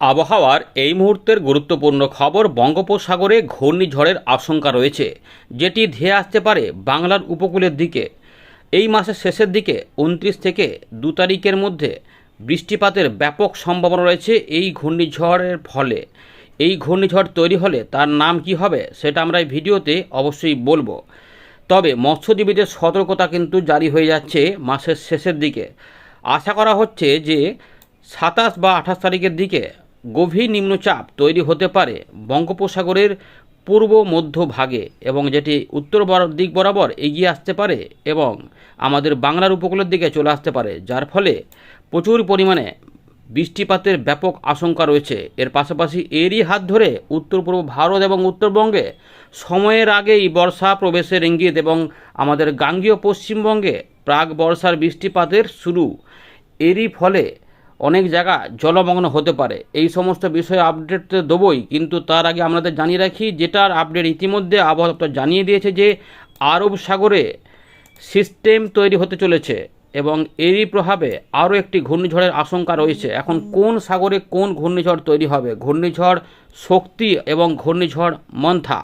আবহাওয়ার এই মুহূর্তের গুরুত্বপূর্ণ খবর বঙ্গোপসাগরে ঘূর্ণিঝড়ের আশঙ্কা রয়েছে, যেটি ধেয়ে আসতে পারে বাংলার উপকূলের দিকে। এই মাসের শেষের দিকে, উনত্রিশ থেকে দু তারিখের মধ্যে বৃষ্টিপাতের ব্যাপক সম্ভাবনা রয়েছে এই ঘূর্ণিঝড়ের ফলে। এই ঘূর্ণিঝড় তৈরি হলে তার নাম কি হবে সেটা আমরা এই ভিডিওতে অবশ্যই বলব। তবে মৎস্যজীবীদের সতর্কতা কিন্তু জারি হয়ে যাচ্ছে মাসের শেষের দিকে। আশা করা হচ্ছে যে সাতাশ বা আঠাশ তারিখের দিকে গভীর নিম্নচাপ তৈরি হতে পারে বঙ্গোপসাগরের পূর্ব মধ্য ভাগে এবং যেটি উত্তর দিক বরাবর এগিয়ে আসতে পারে এবং আমাদের বাংলার উপকূলের দিকে চলে আসতে পারে, যার ফলে প্রচুর পরিমাণে বৃষ্টিপাতের ব্যাপক আশঙ্কা রয়েছে। এর পাশাপাশি এরই হাত ধরে উত্তর পূর্ব ভারত এবং উত্তরবঙ্গে সময়ের আগেই বর্ষা প্রবেশের ইঙ্গিত এবং আমাদের গাঙ্গীয় পশ্চিমবঙ্গে প্রাক বর্ষার বৃষ্টিপাতের শুরু। এরই ফলে অনেক জায়গা জলমগ্ন হতে পারে। এই সমস্ত বিষয়ে আপডেট তো দেবই, কিন্তু তার আগে আমাদের জানিয়ে রাখি, যেটার আপডেট ইতিমধ্যে আবহাওয়া দপ্তর জানিয়ে দিয়েছে যে আরব সাগরে সিস্টেম তৈরি হতে চলেছে এবং এরই প্রভাবে আরও একটি ঘূর্ণিঝড়ের আশঙ্কা রয়েছে। এখন কোন সাগরে কোন ঘূর্ণিঝড় তৈরি হবে? ঘূর্ণিঝড় শক্তি এবং ঘূর্ণিঝড় মন্থা।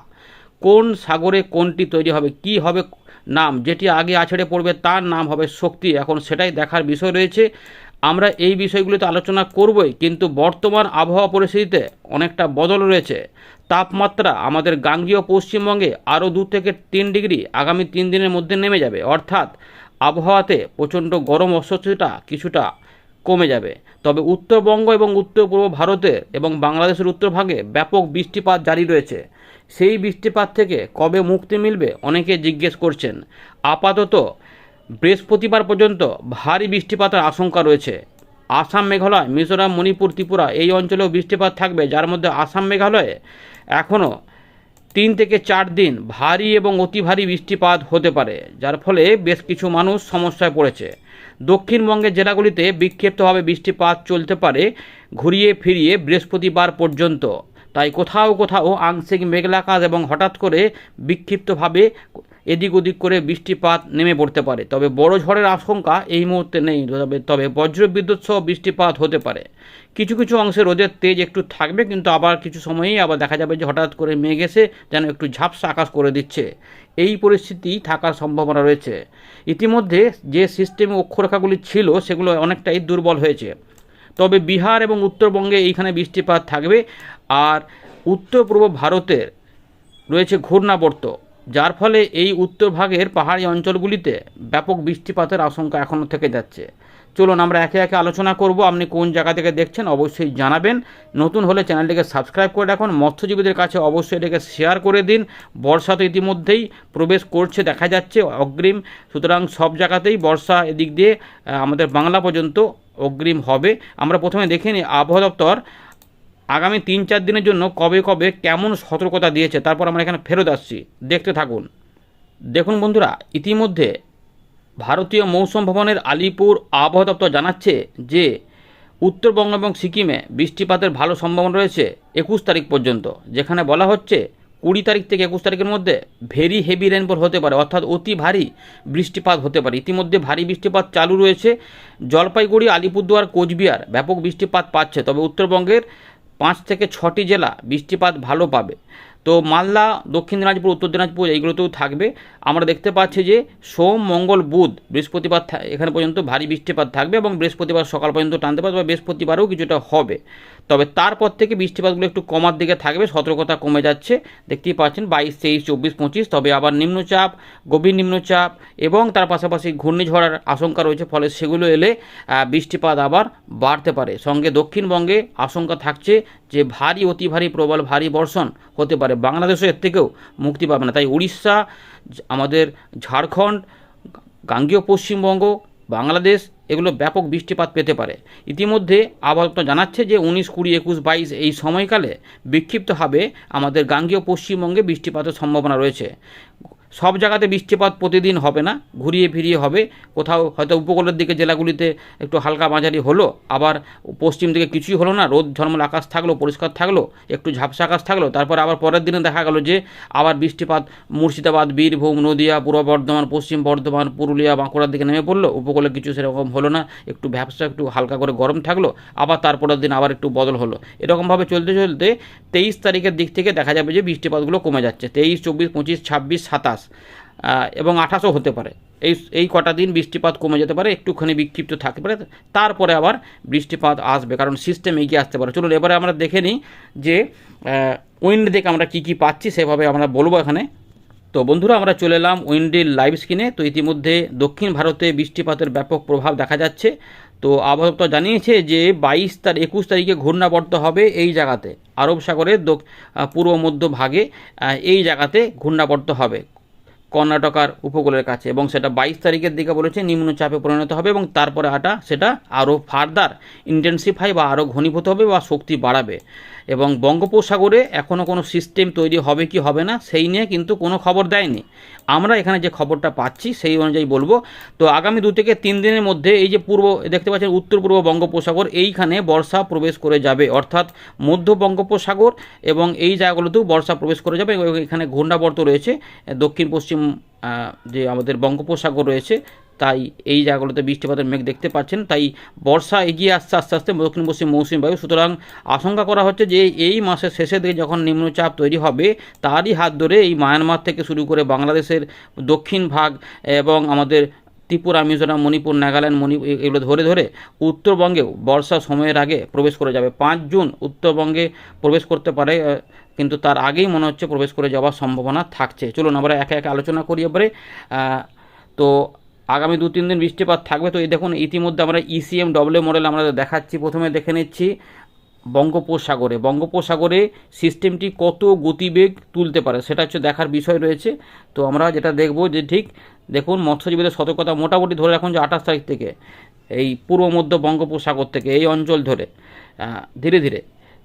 কোন সাগরে কোনটি তৈরি হবে? কি হবে নাম? যেটি আগে আছড়ে পড়বে তার নাম হবে শক্তি। এখন সেটাই দেখার বিষয় রয়েছে। আমরা এই বিষয়গুলিতে আলোচনা করবই, কিন্তু বর্তমান আবহাওয়া পরিস্থিতিতে অনেকটা বদল রয়েছে। তাপমাত্রা আমাদের গাঙ্গীয় পশ্চিমবঙ্গে আরও দু থেকে তিন ডিগ্রি আগামী তিন দিনের মধ্যে নেমে যাবে। অর্থাৎ আবহাওয়াতে প্রচণ্ড গরম অস্বস্তিটা কিছুটা কমে যাবে। তবে উত্তরবঙ্গ এবং উত্তর পূর্ব ভারতের এবং বাংলাদেশের উত্তরভাগে ব্যাপক বৃষ্টিপাত জারি রয়েছে। সেই বৃষ্টিপাত থেকে কবে মুক্তি মিলবে অনেকে জিজ্ঞেস করছেন। আপাতত বৃহস্পতিবার পর্যন্ত ভারী বৃষ্টিপাতের আশঙ্কা রয়েছে। আসাম, মেঘালয়, মিজোরাম, মণিপুর, ত্রিপুরা এই অঞ্চলেও বৃষ্টিপাত থাকবে। যার মধ্যে আসাম, মেঘালয়ে এখনও তিন থেকে চার দিন ভারী এবং অতি ভারী বৃষ্টিপাত হতে পারে, যার ফলে বেশ কিছু মানুষ সমস্যায় পড়েছে। দক্ষিণবঙ্গের জেলাগুলিতে বিক্ষিপ্তভাবে বৃষ্টিপাত চলতে পারে ঘুরিয়ে ফিরিয়ে বৃহস্পতিবার পর্যন্ত। তাই কোথাও কোথাও আংশিক মেঘলাকাশ এবং হঠাৎ করে বিক্ষিপ্তভাবে এদিক ওদিক করে বৃষ্টিপাত নেমে পড়তে পারে। তবে বড় ঝড়ের আশঙ্কা এই মুহূর্তে নেই। তবে তবে বজ্রবিদ্যুৎ সহ বৃষ্টিপাত হতে পারে। কিছু কিছু অংশে রোদের তেজ একটু থাকবে, কিন্তু আবার কিছু সময়েই আবার দেখা যাবে যে হঠাৎ করে মেঘ এসে যেন একটু ঝাপসা আকাশ করে দিচ্ছে। এই পরিস্থিতি থাকার সম্ভাবনা রয়েছে। ইতিমধ্যে যে সিস্টেমে অক্ষরেখাগুলি ছিল, সেগুলো অনেকটাই দুর্বল হয়েছে। তবে বিহার এবং উত্তরবঙ্গে এইখানে বৃষ্টিপাত থাকবে। আর উত্তর পূর্ব ভারতের রয়েছে ঘূর্ণাবর্ত। যার ফলে এই উত্তর ভাগের পাহাড়ি অঞ্চলগুলিতে ব্যাপক বৃষ্টিপাতের আশঙ্কা এখনও থেকে যাচ্ছে। চলুন আমরা একে একে আলোচনা করব। আপনি কোন জায়গা থেকে দেখছেন অবশ্যই জানাবেন। নতুন হলে চ্যানেলটিকে সাবস্ক্রাইব করে রাখুন। মৎস্যজীবীদের কাছে অবশ্যই এটাকে শেয়ার করে দিন। বর্ষা তো ইতিমধ্যেই প্রবেশ করছে, দেখা যাচ্ছে অগ্রিম। সুতরাং সব জায়গাতেই বর্ষা এদিক দিয়ে আমাদের বাংলা পর্যন্ত অগ্রিম হবে। আমরা প্রথমে দেখে নিই আবহাওয়া দপ্তর। আগামী তিন চার দিনের জন্য কবে কবে কেমন সতর্কতা দিয়েছে, তারপর আমরা এখানে ফেরত আসছি। দেখতে থাকুন। দেখুন বন্ধুরা, ইতিমধ্যে ভারতীয় মৌসুম ভবনের আলিপুর আবহাওয়া দপ্তর জানাচ্ছে যে, উত্তরবঙ্গ এবং সিকিমে বৃষ্টিপাতের ভালো সম্ভাবনা রয়েছে একুশ তারিখ পর্যন্ত, যেখানে বলা হচ্ছে কুড়ি তারিখ থেকে একুশ তারিখের মধ্যে ভেরি হেভি রেনফল হতে পারে, অর্থাৎ অতি ভারী বৃষ্টিপাত হতে পারে। ইতিমধ্যে ভারী বৃষ্টিপাত চালু রয়েছে জলপাইগুড়ি, আলিপুরদুয়ার, কোচবিহার। ব্যাপক বৃষ্টিপাত পাচ্ছে। তবে উত্তরবঙ্গের পাঁচ থেকে ছটি জেলা বৃষ্টিপাত ভালো পাবে। তো মালদা, দক্ষিণ দিনাজপুর, উত্তর দিনাজপুর এইগুলোতেও থাকবে। আমরা দেখতে পাচ্ছি যে সোম, মঙ্গল, বুধ বৃহস্পতিবার এখানে পর্যন্ত ভারী বৃষ্টিপাত থাকবে এবং বৃহস্পতিবার সকাল পর্যন্ত টানতে পারবে বা বৃহস্পতিবারও কিছুটা হবে। তবে তারপর থেকে বৃষ্টিপাতগুলো একটু কমার দিকে থাকবে, সতর্কতা কমে যাচ্ছে। দেখতেই পাচ্ছেন বাইশ, তেইশ, চব্বিশ, পঁচিশ, তবে আবার নিম্নচাপ, গভীর নিম্নচাপ এবং তার পাশাপাশি ঘূর্ণিঝড়ের আশঙ্কা রয়েছে, ফলে সেগুলো এলে বৃষ্টিপাত আবার বাড়তে পারে। সঙ্গে দক্ষিণবঙ্গে আশঙ্কা থাকছে যে ভারী, অতি ভারী, প্রবল ভারী বর্ষণ হতে পারে। বাংলাদেশও এর থেকেও মুক্তি পাবে না। তাই উড়িষ্যা, আমাদের ঝাড়খণ্ড, গাঙ্গীয় পশ্চিমবঙ্গ, বাংলাদেশ এগুলো ব্যাপক বৃষ্টিপাত পেতে পারে। ইতিমধ্যে আবহাওয়া জানাচ্ছে যে উনিশ, কুড়ি, একুশ, বাইশ এই সময়কালে বিক্ষিপ্তভাবে আমাদের গাঙ্গীয় পশ্চিমবঙ্গে বৃষ্টিপাতের সম্ভাবনা রয়েছে। সব জায়গাতে বৃষ্টিপাত প্রতিদিন হবে না, ঘুরিয়ে ফিরিয়ে হবে। কোথাও হয়তো উপকূলের দিকে জেলাগুলিতে একটু হালকা মাঝারি হলো, আবার পশ্চিম দিকে কিছুই হলো না, রোদ ঝলমল আকাশ থাকল, পরিষ্কার থাকল, একটু ঝাপসা আকাশ থাকল, তারপর আবার পরের দিনে দেখা গেল যে আবার বৃষ্টিপাত মুর্শিদাবাদ, বীরভূম, নদিয়া, পূর্ব বর্ধমান, পশ্চিম বর্ধমান, পুরুলিয়া বাঁকুড়ার দিকে নেমে পড়ল, উপকূলে কিছু সেরকম হলো না, একটু ভ্যাপসা একটু হালকা করে গরম থাকল, আবার তারপরের দিন আবার একটু বদল হলো। এরকমভাবে চলতে চলতে তেইশ তারিখের দিক থেকে দেখা যাবে যে বৃষ্টিপাতগুলো কমে যাচ্ছে, তেইশ, চব্বিশ, পঁচিশ, ছাব্বিশ, সাতাশ। এবং আঠাশও হতে পারে। এই এই কটা দিন বৃষ্টিপাত কমে যেতে পারে, একটুখানি বিক্ষিপ্ত থাকতে পারে, তারপরে আবার বৃষ্টিপাত আসবে, কারণ সিস্টেম এগিয়ে আসতে পারে। চলুন, এবারে আমরা দেখে নিই যে উইন্ড দেখে আমরা কী কী পাচ্ছি, সেভাবে আমরা বলব এখানে। তো বন্ধুরা, আমরা চলে এলাম উইন্ডের লাইভ স্ক্রিনে তো ইতিমধ্যে দক্ষিণ ভারতে বৃষ্টিপাতের ব্যাপক প্রভাব দেখা যাচ্ছে। তো আবহাওয়া জানিয়েছে যে, বাইশ তার একুশ তারিখে ঘূর্ণাবর্ত হবে এই জায়গাতে। আরব সাগরের পূর্ব মধ্য ভাগে এই জায়গাতে ঘূর্ণাবর্ত হবে। কর্ণাটকার উপকূলের কাছে এবং সেটা বাইশ তারিখের দিকে বলেছে, নিম্নচাপে পরিণত হবে এবং তারপরে আটা সেটা আরও ফার্দার ইন্টেন্সিফাই বা আরও ঘনীভূত হবে বা শক্তি বাড়াবে। এবং বঙ্গোপসাগরে এখনও কোনো সিস্টেম তৈরি হবে কি হবে না, সেই নিয়ে কিন্তু কোনো খবর দেয়নি। আমরা এখানে যে খবরটা পাচ্ছি সেই অনুযায়ী বলব, তো আগামী দু থেকে তিন দিনের মধ্যে এই যে পূর্ব, দেখতে পাচ্ছেন উত্তর পূর্ব বঙ্গোপসাগর, এইখানে বর্ষা প্রবেশ করে যাবে। অর্থাৎ মধ্য বঙ্গোপসাগর এবং এই জায়গাগুলোতেও বর্ষা প্রবেশ করে যাবে এখানে ঘূর্ণাবর্ত রয়েছে দক্ষিণ পশ্চিম যে আমাদের বঙ্গোপসাগর রয়েছে, তাই এই জায়গাগুলোতে বৃষ্টিপাতের মেঘ দেখতে পাচ্ছেন। তাই বর্ষা এগিয়ে আসছে, আস্তে আস্তে দক্ষিণ পশ্চিম মৌসুমী বায়ু। সুতরাং আশঙ্কা করা হচ্ছে যে এই মাসের শেষের দিকে যখন নিম্নচাপ তৈরি হবে, তারই হাত ধরে এই মায়ানমার থেকে শুরু করে বাংলাদেশের দক্ষিণ ভাগ এবং আমাদের ত্রিপুরা, মিজোরাম, মণিপুর, নাগাল্যান্ড মণিপুর এগুলো ধরে ধরে উত্তরবঙ্গেও বর্ষা সময়ের আগে প্রবেশ করে যাবে। পাঁচ জুন উত্তরবঙ্গে প্রবেশ করতে পারে কিন্তু তার আগেই মনে হচ্ছে প্রবেশ করে যাওয়ার সম্ভাবনা থাকছে। চলুন আমরা একে একে আলোচনা করি এবারে। তো আগামী দু তিন দিন বৃষ্টিপাত থাকবে। তো এই দেখুন, ইতিমধ্যে আমরা ইসিএম ডব্লিউ মডেল আমরা দেখাচ্ছি। প্রথমে দেখে নিচ্ছি বঙ্গোপসাগরে। বঙ্গোপসাগরে সিস্টেমটি কত গতিবেগ তুলতে পারে সেটা হচ্ছে দেখার বিষয় রয়েছে। তো আমরা যেটা দেখব যে ঠিক দেখুন মৎস্যজীবীদের সতর্কতা মোটামুটি ধরে রাখুন যে আঠাশ তারিখ থেকে, এই পূর্ব মধ্য বঙ্গোপসাগর থেকে এই অঞ্চল ধরে ধীরে ধীরে।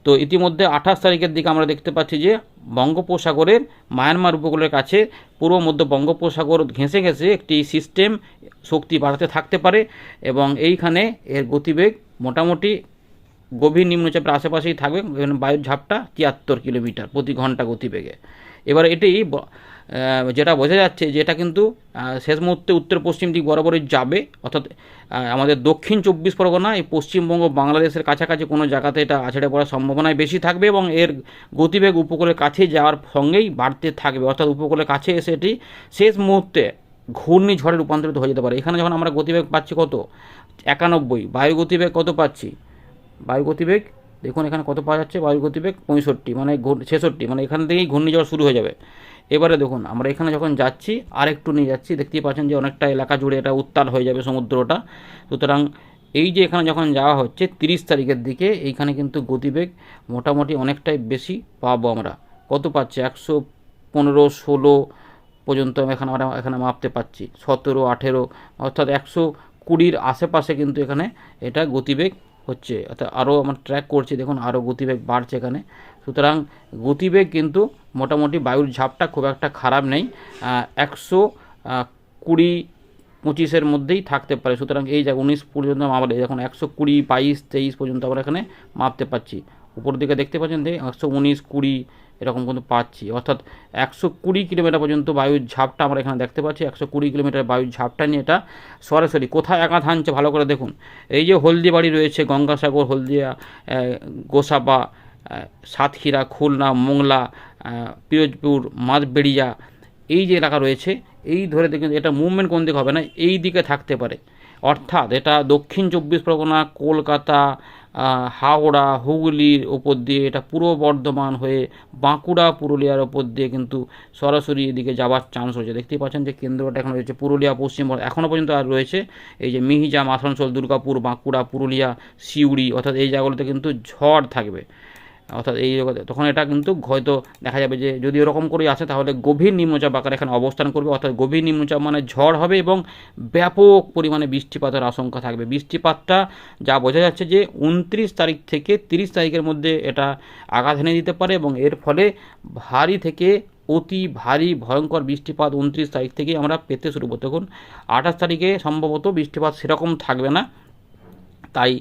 তো ইতিমধ্যে আঠাশ তারিখের দিকে আমরা দেখতে পাচ্ছি যে বঙ্গোপসাগরের মায়ানমার উপকূলের কাছে পূর্ব মধ্য বঙ্গোপসাগর ঘেঁষে ঘেঁষে একটি সিস্টেম শক্তি বাড়াতে থাকতে পারে এবং এইখানে এর গতিবেগ মোটামুটি গভীর নিম্নচাপের আশেপাশেই থাকবে বায়ুর ঝাপটা তিয়াত্তর কিলোমিটার প্রতি ঘণ্টা গতিবেগে। এবার এটি যেটা বোঝা যাচ্ছে যে এটা কিন্তু শেষ মুহূর্তে উত্তর পশ্চিম দিক বরাবরই যাবে, অর্থাৎ আমাদের দক্ষিণ চব্বিশ পরগনা, এই পশ্চিমবঙ্গ, বাংলাদেশের কাছাকাছি কোনো জায়গাতে এটা আছড়ে পড়ার সম্ভাবনাই বেশি থাকবে এবং এর গতিবেগ উপকূলের কাছে যাওয়ার সঙ্গেই বাড়তে থাকবে। অর্থাৎ উপকূলের কাছে এসে এটি শেষ মুহূর্তে ঘূর্ণিঝড়ে রূপান্তরিত হয়ে যেতে পারে। এখানে যখন আমরা গতিবেগ পাচ্ছি কত? একানব্বই। বায়ু গতিবেগ কত পাচ্ছি? বায়ু গতিবেগ, দেখুন এখানে কত পাওয়া যাচ্ছে? বায়ু গতিবেগ পঁয়ষট্টি মানে ছেষট্টি মানে এখান থেকেই ঘূর্ণিঝড় শুরু হয়ে যাবে। এবারে দেখুন, আমরা এখানে যখন যাচ্ছি, আরেকটু নিয়ে যাচ্ছি, দেখতেই পাচ্ছেন যে অনেকটা এলাকা জুড়ে এটা উত্তাল হয়ে যাবে সমুদ্রটা। সুতরাং এই যে এখানে যখন যাওয়া হচ্ছে, তিরিশ তারিখের দিকে, এইখানে কিন্তু গতিবেগ মোটামুটি অনেকটাই বেশি পাবো আমরা। কত পাচ্ছি? একশো পনেরো, ষোলো পর্যন্ত এখানে আমরা এখানে মাপতে পাচ্ছি। সতেরো, আঠেরো, অর্থাৎ একশো কুড়ির আশেপাশে কিন্তু এখানে এটা গতিবেগ হচ্ছে, অর্থাৎ আরও আমার ট্র্যাক করছে, দেখুন আরও গতিবেগ বাড়ছে এখানে। সুতরাং গতিবেগ কিন্তু মোটামুটি বায়ুর ঝাপটা খুব একটা খারাপ নেই একশো কুড়ি পঁচিশের মধ্যেই থাকতে পারে। সুতরাং এই যা উনিশ পর্যন্ত আমরা এখন একশো কুড়ি, বাইশ, তেইশ পর্যন্ত আমরা এখানে মাপতে পারছি। উপর দিকে দেখতে পাচ্ছেন যে একশো উনিশ, কুড়ি এরকম কিন্তু পাচ্ছি। অর্থাৎ একশো কুড়ি কিলোমিটার পর্যন্ত বায়ুর ঝাপটা আমরা এখানে দেখতে পাচ্ছি। একশো কুড়ি কিলোমিটার বায়ুর ঝাপটা নিয়ে এটা সরাসরি কোথায় আঘাত হানছে ভালো করে দেখুন। এই যে হলদিবাড়ি রয়েছে, গঙ্গাসাগর, হলদিয়া গোসাবা সাতক্ষীরা, খুলনা, মোংলা পিরোজপুর মাঝবেড়িয়া এই যে এলাকা রয়েছে, এই ধরে দেখুন এটা মুভমেন্ট কোন দিকে হবে না, এই দিকে থাকতে পারে। অর্থাৎ এটা দক্ষিণ চব্বিশ পরগনা, কলকাতা হাওড়া, হুগলির ওপর দিয়ে এটা পূর্ব বর্ধমান হয়ে বাঁকুড়া, পুরুলিয়ার ওপর দিয়ে কিন্তু সরাসরি এদিকে যাওয়ার চান্স রয়েছে। দেখতেই পাচ্ছেন যে কেন্দ্রটা এখন রয়েছে পুরুলিয়া পশ্চিমবঙ্গ এখনও পর্যন্ত আর রয়েছে। এই যে মিহিজাম, আসানসোল, দুর্গাপুর, বাঁকুড়া, পুরুলিয়া, সিউড়ি, অর্থাৎ এই জায়গাগুলোতে কিন্তু ঝড় থাকবে। অর্থাৎ এই তখন এটা কিন্তু হয়তো দেখা যাবে যে যদি ওরকম করেই আসে, তাহলে গভীর নিম্নচাপ আকারে এখানে অবস্থান করবে। অর্থাৎ গভীর নিম্নচাপ মানে ঝড় হবে এবং ব্যাপক পরিমাণে বৃষ্টিপাতের আশঙ্কা থাকবে। বৃষ্টিপাতটা যা বোঝা যাচ্ছে যে উনত্রিশ তারিখ থেকে তিরিশ তারিখের মধ্যে এটা আঘাত এনে দিতে পারে এবং এর ফলে ভারী থেকে অতি ভারী ভয়ঙ্কর বৃষ্টিপাত উনত্রিশ তারিখ থেকেই আমরা পেতে শুরু করতে দেখুন, আঠাশ তারিখে সম্ভবত বৃষ্টিপাত সেরকম থাকবে না। তাই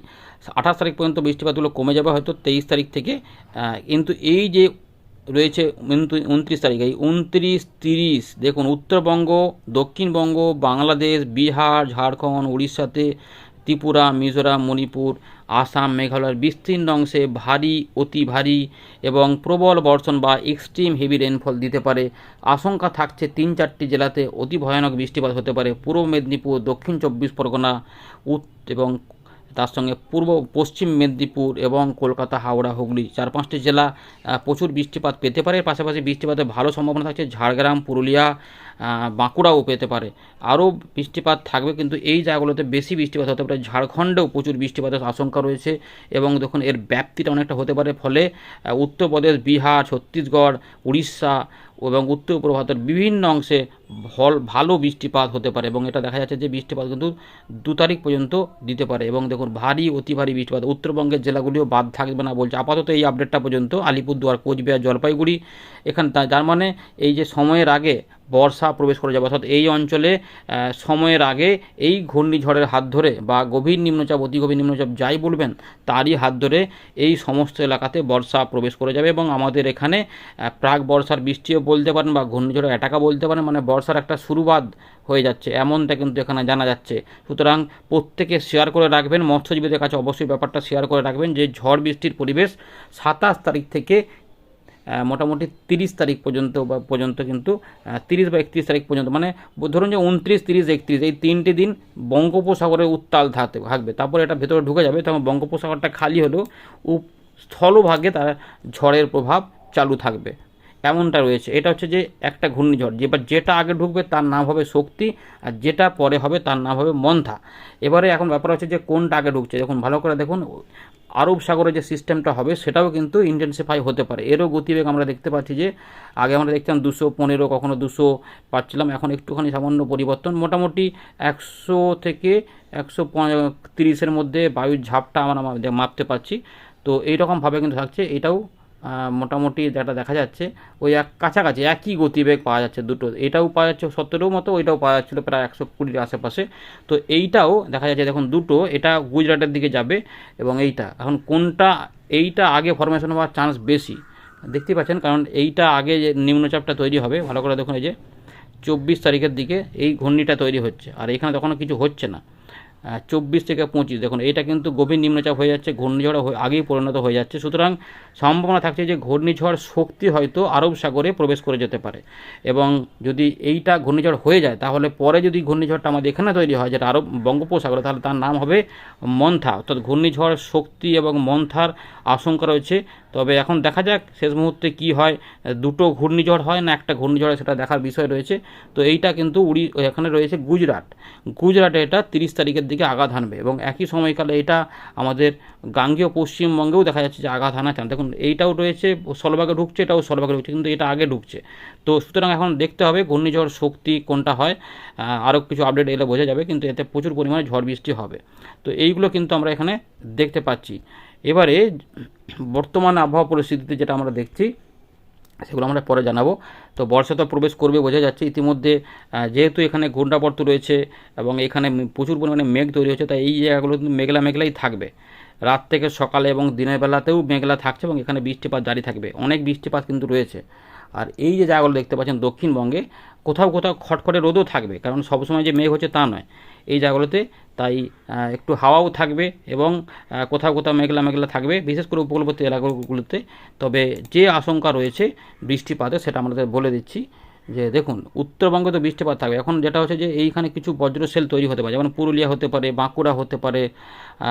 আঠাশ তারিখ পর্যন্ত বৃষ্টিপাতগুলো কমে যাবে হয়তো তেইশ তারিখ থেকে কিন্তু এই যে রয়েছে উনত্রিশ তারিখ, এই উনত্রিশ তিরিশ, দেখুন উত্তরবঙ্গ, দক্ষিণবঙ্গ, বাংলাদেশ, বিহার, ঝাড়খণ্ড, উড়িষ্যাতে, ত্রিপুরা, মিজোরাম, মণিপুর, আসাম মেঘালয়ের বিস্তীর্ণ অংশে ভারী, অতি ভারী এবং প্রবল বর্ষণ বা এক্সট্রিম হেভি রেনফল দিতে পারে। আশঙ্কা থাকছে তিন চারটি জেলাতে অতি ভয়ানক বৃষ্টিপাত হতে পারে। পূর্ব মেদিনীপুর, দক্ষিণ চব্বিশ পরগনা এবং তার সঙ্গে পূর্ব পশ্চিম মেদিনীপুর এবং কলকাতা, হাওড়া, হুগলি চার পাঁচটি জেলা প্রচুর বৃষ্টিপাত পেতে পারে। পাশাপাশি বৃষ্টিপাতের ভালো সম্ভাবনা থাকছে ঝাড়গ্রাম, পুরুলিয়া বাঁকুড়াও পেতে পারে। আরও বৃষ্টিপাত থাকবে কিন্তু এই জায়গাগুলোতে বেশি বৃষ্টিপাত হতে পারে। ঝাড়খণ্ডেও প্রচুর বৃষ্টিপাতের আশঙ্কা রয়েছে এবং দেখুন এর ব্যাপ্তিটা অনেকটা হতে পারে। ফলে উত্তরপ্রদেশ, বিহার, ছত্তিশগড়, উড়িষ্যা এবং উত্তর পূর্ব ভারতের বিভিন্ন অংশে ভল ভালো বৃষ্টিপাত হতে পারে এবং এটা দেখা যাচ্ছে যে বৃষ্টিপাত কিন্তু দু তারিখ পর্যন্ত দিতে পারে। এবং দেখুন, ভারী, অতি ভারী বৃষ্টিপাত। উত্তরবঙ্গের জেলাগুলিও বাদ থাকবে না বলছে। আপাতত এই আপডেটটা পর্যন্ত আলিপুরদুয়ার, কোচবিহার, জলপাইগুড়ি এখান তার যার মানে এই যে সময়ের আগে বর্ষা প্রবেশ করে যাবে। অর্থাৎ এই অঞ্চলে সময়ের আগে এই ঘূর্ণিঝড়ের হাত ধরে বা গভীর নিম্নচাপ, অতি গভীর নিম্নচাপ যাই বলবেন, তারই হাত ধরে এই সমস্ত এলাকাতে বর্ষা প্রবেশ করে যাবে এবং আমাদের এখানে প্রাক বর্ষার বৃষ্টিও বলতে পারেন বা ঘূর্ণিঝড়ের এটাকা বলতে পারেন মানে বর্ষার একটা শুরুবাদ হয়ে যাচ্ছে, এমনটা কিন্তু এখানে জানা যাচ্ছে। সুতরাং প্রত্যেকে শেয়ার করে রাখবেন, মৎস্যজীবীদের কাছে অবশ্যই ব্যাপারটা শেয়ার করে রাখবেন যে ঝড় বৃষ্টির পরিবেশ সাতাশ তারিখ থেকে মোটামুটি তিরিশ তারিখ পর্যন্ত বা পর্যন্ত কিন্তু তিরিশ বা একত্রিশ তারিখ পর্যন্ত মানে ধরুন যে উনত্রিশ, তিরিশ, একত্রিশ, এই তিনটি দিন বঙ্গোপসাগরে উত্তাল থাকবে। তারপরে এটা ভেতরে ঢুকে যাবে, তখন বঙ্গোপসাগরটা খালি হলেও স্থলভাগে তার ঝড়ের প্রভাব চালু থাকবে। এমনটা রয়েছে। এটা হচ্ছে যে একটা ঘূর্ণিঝড়। যে যেটা আগে ঢুকবে তার নাম হবে শক্তি, আর যেটা পরে হবে তার নাম হবে মন্থা। এবারে এখন ব্যাপার হচ্ছে যে কোনটা আগে ঢুকছে? দেখুন, ভালো করে দেখুন। আরব সাগরে যে সিস্টেমটা হবে, সেটাও কিন্তু ইন্টেন্সিফাই হতে পারে। এরও গতিবেগ আমরা দেখতে পাচ্ছি যে, আগে আমরা দেখতাম দুশো পনেরো, কখনো দুশো পাচ্ছিলাম, এখন একটুখানি সামান্য পরিবর্তন। মোটামুটি একশো থেকে একশো তিরিশের মধ্যে বায়ুর ঝাপটা আমরা মাপতে পারছি। তো এইরকমভাবে কিন্তু থাকছে। এটাও মোটামুটি যেটা দেখা যাচ্ছে, ওই এক কাছাকাছি, একই গতিবেগ পাওয়া যাচ্ছে দুটো। এটাও পাওয়া যাচ্ছে সত্তরের মতো, ওইটাও পাওয়া যাচ্ছিল প্রায় একশো কুড়ির আশেপাশে। তো এইটাও দেখা যাচ্ছে, দেখুন, দুটো, এটা গুজরাটের দিকে যাবে এবং এইটা। এখন কোনটা, এইটা আগে ফরমেশন হওয়ার চান্স বেশি দেখতে পাচ্ছেন, কারণ এইটা আগে যে নিম্নচাপটা তৈরি হবে, ভালো করে দেখুন এই যে, চব্বিশ তারিখের দিকে এই ঘূর্ণিটা তৈরি হচ্ছে। আর এখানে তখনও কিছু হচ্ছে না। চব্বিশ থেকে পঁচিশ। দেখুন, এটা কিন্তু গভীর নিম্নচাপ হয়ে যাচ্ছে ঘূর্ণিঝড় আগেই পরিণত হয়ে যাচ্ছে। সুতরাং সম্ভাবনা থাকছে যে ঘূর্ণিঝড় শক্তি হয়তো আরব সাগরে প্রবেশ করে যেতে পারে। এবং যদি এইটা ঘূর্ণিঝড় হয়ে যায়, তাহলে পরে যদি ঘূর্ণিঝড়টা আমাদের এখানে তৈরি হয়, যেটা আরব বঙ্গোপসাগরে, তাহলে তার নাম হবে মন্থা। অর্থাৎ ঘূর্ণিঝড় শক্তি এবং মন্থার আশঙ্কা রয়েছে। তবে এখন দেখা যাক শেষ মুহূর্তে কি হয়। দুটো ঘূর্ণিঝড় হয় না একটা ঘূর্ণিঝড় সেটা দেখার বিষয় রয়েছে। তো এইটা কিন্তু উড়ি এখানে রয়েছে গুজরাট। গুজরাটে এটা তিরিশ তারিখের দিকে আঘাত হানবে এবং একই সময়কালে এটা আমাদের গাঙ্গেয় পশ্চিমবঙ্গেও দেখা যাচ্ছে যে আঘাত হানা চান। দেখুন, এইটাও রয়েছে, স্থলভাগে ঢুকছে, এটাও স্থলভাগে ঢুকছে, কিন্তু এটা আগে ঢুকছে। তো সুতরাং এখন দেখতে হবে ঘূর্ণিঝড় শক্তি কোনটা হয়। আরও কিছু আপডেট এলে বোঝা যাবে, কিন্তু এতে প্রচুর পরিমাণে ঝড় বৃষ্টি হবে। তো এইগুলো কিন্তু আমরা এখানে দেখতে পাচ্ছি। এবারে বর্তমান আবহাওয়া পরিস্থিতিতে যেটা আমরা দেখছি, সেগুলো আমরা পরে জানাব। তো বর্ষা তো প্রবেশ করবে বোঝা যাচ্ছে ইতিমধ্যে যেহেতু এখানে ঘূর্ণাবর্ত রয়েছে এবং এখানে প্রচুর পরিমাণে মেঘ তৈরি হচ্ছে, তাই এই জায়গাগুলো কিন্তু মেঘলা মেঘলাই থাকবে। রাত থেকে সকালে এবং দিনের বেলাতেও মেঘলা থাকছে এবং এখানে বৃষ্টিপাত জারি থাকবে। অনেক বৃষ্টিপাত কিন্তু রয়েছে। আর এই যে জায়গাগুলো দেখতে পাচ্ছেন দক্ষিণবঙ্গে কোথাও কোথাও খটখটে রোদও থাকবে, কারণ সবসময় যে মেঘ হচ্ছে তা নয়। এই জায়গাগুলোতে তাই একটু হাওয়াও থাকবে এবং কোথাও কোথাও মেঘলা মেঘলা থাকবে, বিশেষ করে উপকূলবর্তী এলাকাগুলোতে। তবে যে আশঙ্কা রয়েছে বৃষ্টিপাতে সেটা আমাদের বলে দিচ্ছি যে দেখুন, উত্তরবঙ্গে তো বৃষ্টিপাত থাকবে। এখন যেটা হচ্ছে যে এইখানে কিছু বজ্রশেল তৈরি হতে পারে, যেমন পুরুলিয়া হতে পারে, বাঁকুড়া হতে পারে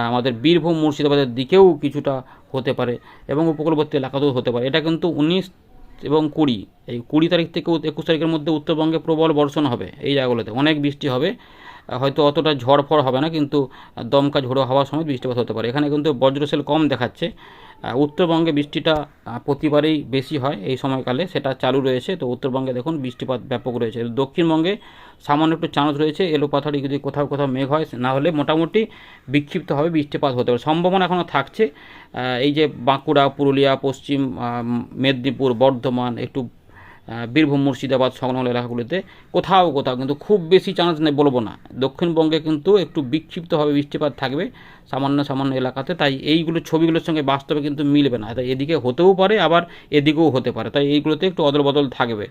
আমাদের বীরভূম মুর্শিদাবাদের দিকেও কিছুটা হতে পারে এবং উপকূলবর্তী এলাকাতেও হতে পারে। এটা কিন্তু উনিশ এবং কুড়ি। এই কুড়ি তারিখ থেকে একুশ তারিখের মধ্যে উত্তরবঙ্গে প্রবল বর্ষণ হবে এই জায়গাগুলোতে। অনেক বৃষ্টি হবে। হয়তো অতটা ঝড় ফড় হবে না, কিন্তু দমকা ঝোড়ো হওয়ার সময় বৃষ্টিপাত হতে পারে। এখানে কিন্তু বজ্রশেল কম দেখাচ্ছে। উত্তরবঙ্গে বৃষ্টিটা প্রতিবারেই বেশি হয় এই সময়কালে, সেটা চালু রয়েছে। তো উত্তরবঙ্গে দেখুন, বৃষ্টিপাত ব্যাপক রয়েছে। দক্ষিণবঙ্গে সামান্য একটু চান্স রয়েছে এলোপাথারি যদি কোথাও কোথাও মেঘ হয়, না হলে মোটামুটি বিক্ষিপ্তভাবে বৃষ্টিপাত হতে পারে। সম্ভাবনা এখনও থাকছে। এই যে বাঁকুড়া, পুরুলিয়া, পশ্চিম মেদিনীপুর, বর্ধমান, একটু বীরভূম মুর্শিদাবাদ সংলগ্ন এলাকাগুলিতে কোথাও কোথাও কিন্তু খুব বেশি চান্স নেই, বলব না। দক্ষিণবঙ্গে কিন্তু একটু বিক্ষিপ্তভাবে বৃষ্টিপাত থাকবে সামান্য সামান্য এলাকাতে, তাই এইগুলো ছবিগুলোর সঙ্গে বাস্তবে কিন্তু মিলবে না। তাই এদিকে হতেও পারে, আবার এদিকেও হতে পারে। তাই এইগুলোতে একটু অদল বদল থাকবে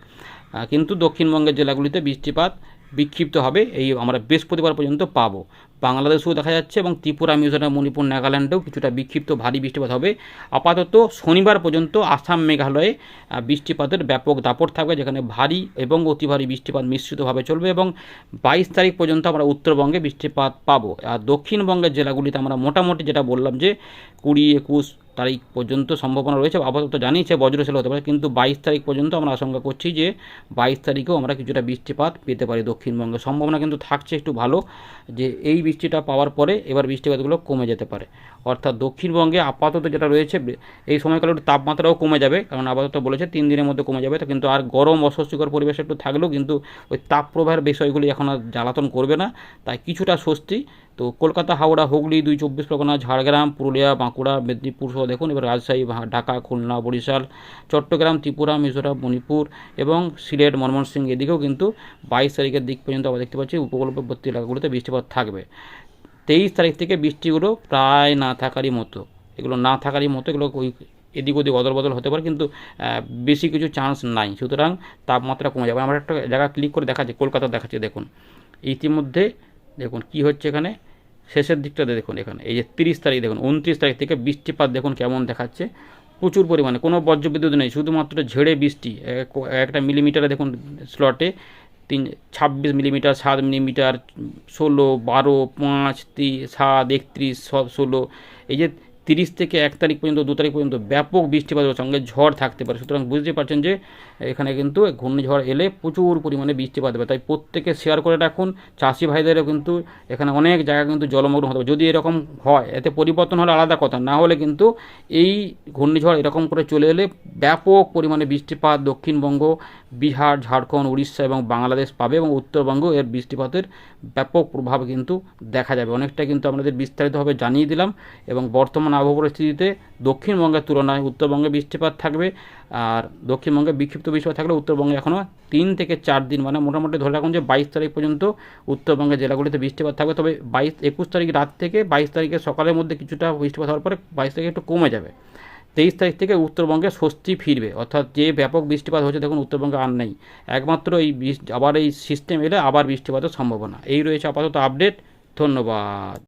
কিন্তু দক্ষিণবঙ্গের জেলাগুলিতে বৃষ্টিপাত বিক্ষিপ্ত হবে এই আমরা বৃহস্পতিবার পর্যন্ত পাবো। বাংলাদেশেও দেখা যাচ্ছে এবং ত্রিপুরা মিজোরাম মণিপুর নাগাল্যান্ডেও কিছুটা বিক্ষিপ্ত ভারী বৃষ্টিপাত হবে। আপাতত শনিবার পর্যন্ত আসাম মেঘালয়ে বৃষ্টিপাতের ব্যাপক দাপট থাকবে, যেখানে ভারী এবং অতি ভারী বৃষ্টিপাত মিশ্রিতভাবে চলবে এবং বাইশ তারিখ পর্যন্ত আমরা উত্তরবঙ্গে বৃষ্টিপাত পাবো। আর দক্ষিণবঙ্গের জেলাগুলিতে আমরা মোটামুটি যেটা বললাম যে কুড়ি, একুশ তারিখ পর্যন্ত সম্ভাবনা রয়েছে আপাতত জানিয়েছে বজ্রশীল হতে পারে, কিন্তু বাইশ তারিখ পর্যন্ত আমরা আশঙ্কা করছি যে বাইশ তারিখেও আমরা কিছুটা বৃষ্টিপাত পেতে পারি দক্ষিণবঙ্গে। সম্ভাবনা কিন্তু থাকছে একটু ভালো যে এই বৃষ্টিটা পাওয়ার পরে এবার বৃষ্টিপাতগুলো কমে যেতে পারে। অর্থাৎ দক্ষিণবঙ্গে আপাতত যেটা রয়েছে, এই সময়কালে একটু তাপমাত্রাও কমে যাবে, কারণ আপাতত বলেছে তিন দিনের মধ্যে কমে যাবে। তো কিন্তু আর গরম অস্বস্তিকর পরিবেশ একটু থাকলেও কিন্তু ওই তাপপ্রবাহের বিষয়গুলি এখন আর জ্বালাতন করবে না। তাই কিছুটা স্বস্তি তো কলকাতা, হাওড়া, হুগলি, দুই চব্বিশ পরগনা, ঝাড়গ্রাম, পুরুলিয়া, বাঁকুড়া, মেদিনীপুর সহ দেখুন, এবার রাজশাহী ঢাকা, খুলনা, বরিশাল, চট্টগ্রাম, ত্রিপুরা, মিজোরাম, মণিপুর এবং সিলেট ময়মনসিংহ এদিকেও কিন্তু বাইশ তারিখের দিক পর্যন্ত আমরা দেখতে পাচ্ছি উপকূলবর্তী এলাকাগুলোতে বৃষ্টিপাত থাকবে। তেইশ তারিখ থেকে বৃষ্টিগুলো প্রায় না থাকারই মতো, এগুলো না থাকারই মতো, এগুলো ওই এদিক ওদিক অদল বদল হতে পারে, কিন্তু বেশি কিছু চান্স নাই। সুতরাং তাপমাত্রা কমে যাবে। আমরা একটা জায়গা ক্লিক করে দেখাচ্ছি, কলকাতা দেখাচ্ছি, দেখুন। ইতিমধ্যে দেখুন, কি হচ্ছে এখানে? শেষের দিকটাতে দেখুন এখানে, এই যে তিরিশ তারিখ, দেখুন, উনত্রিশ তারিখ থেকে বৃষ্টিপাত দেখুন কেমন দেখাচ্ছে। প্রচুর পরিমাণে, কোনো বজ্রবিদ্যুৎ নেই, শুধুমাত্র ঝেড়ে বৃষ্টি, এক- একটা মিলিমিটারে দেখুন স্লটে তিন ছাব্বিশ মিলিমিটার, সাত মিলিমিটার, ষোলো, বারো, পাঁচ, তি সাত, একত্রিশ, সব ষোলো, এই যে তিরিশ থেকে এক তারিখ পর্যন্ত, দু তারিখ পর্যন্ত ব্যাপক বৃষ্টিপাতের সঙ্গে ঝড় থাকতে পারে। সুতরাং বুঝতে পারছেন যে, এখানে কিন্তু ঘূর্ণিঝড় এলে প্রচুর পরিমাণে বৃষ্টিপাত হবে। তাই প্রত্যেকে শেয়ার করে রাখুন। চাষি ভাইদেরও কিন্তু এখানে অনেক জায়গা কিন্তু জলমগ্ন হতে যদি এরকম হয়, এতে পরিবর্তন হলে আলাদা কথা। না হলে কিন্তু এই ঘূর্ণিঝড় এরকম করে চলে এলে ব্যাপক পরিমাণে বৃষ্টিপাত দক্ষিণবঙ্গ, বিহার, ঝাড়খণ্ড, উড়িষ্যা এবং বাংলাদেশ পাবে এবং উত্তরবঙ্গ এর বৃষ্টিপাতের ব্যাপক প্রভাব কিন্তু দেখা যাবে। অনেকটা কিন্তু আপনাদের বিস্তারিতভাবে জানিয়ে দিলাম এবং বর্তমান আবহাওয়া পরিস্থিতিতে দক্ষিণবঙ্গের তুলনায় উত্তরবঙ্গে বৃষ্টিপাত থাকবে আর দক্ষিণবঙ্গে বিক্ষিপ্ত বৃষ্টিপাত থাকলে উত্তরবঙ্গে এখনও তিন থেকে চার দিন মানে মোটামুটি ধরে রাখুন যে বাইশ তারিখ পর্যন্ত উত্তরবঙ্গের জেলাগুলিতে বৃষ্টিপাত থাকবে। তবে বাইশ, একুশ তারিখ রাত থেকে বাইশ তারিখের সকালের মধ্যে কিছুটা বৃষ্টিপাত হওয়ার পরে বাইশ তারিখে একটু কমে যাবে। তেইশ তারিখ থেকে উত্তরবঙ্গে স্বস্তি ফিরবে, অর্থাৎ যে ব্যাপক বৃষ্টিপাত হচ্ছে দেখুন উত্তরবঙ্গে আর নেই। একমাত্র এই আবার এই সিস্টেম এলে আবার বৃষ্টিপাতের সম্ভাবনা। এই রয়েছে আপাতত আপডেট ধন্যবাদ।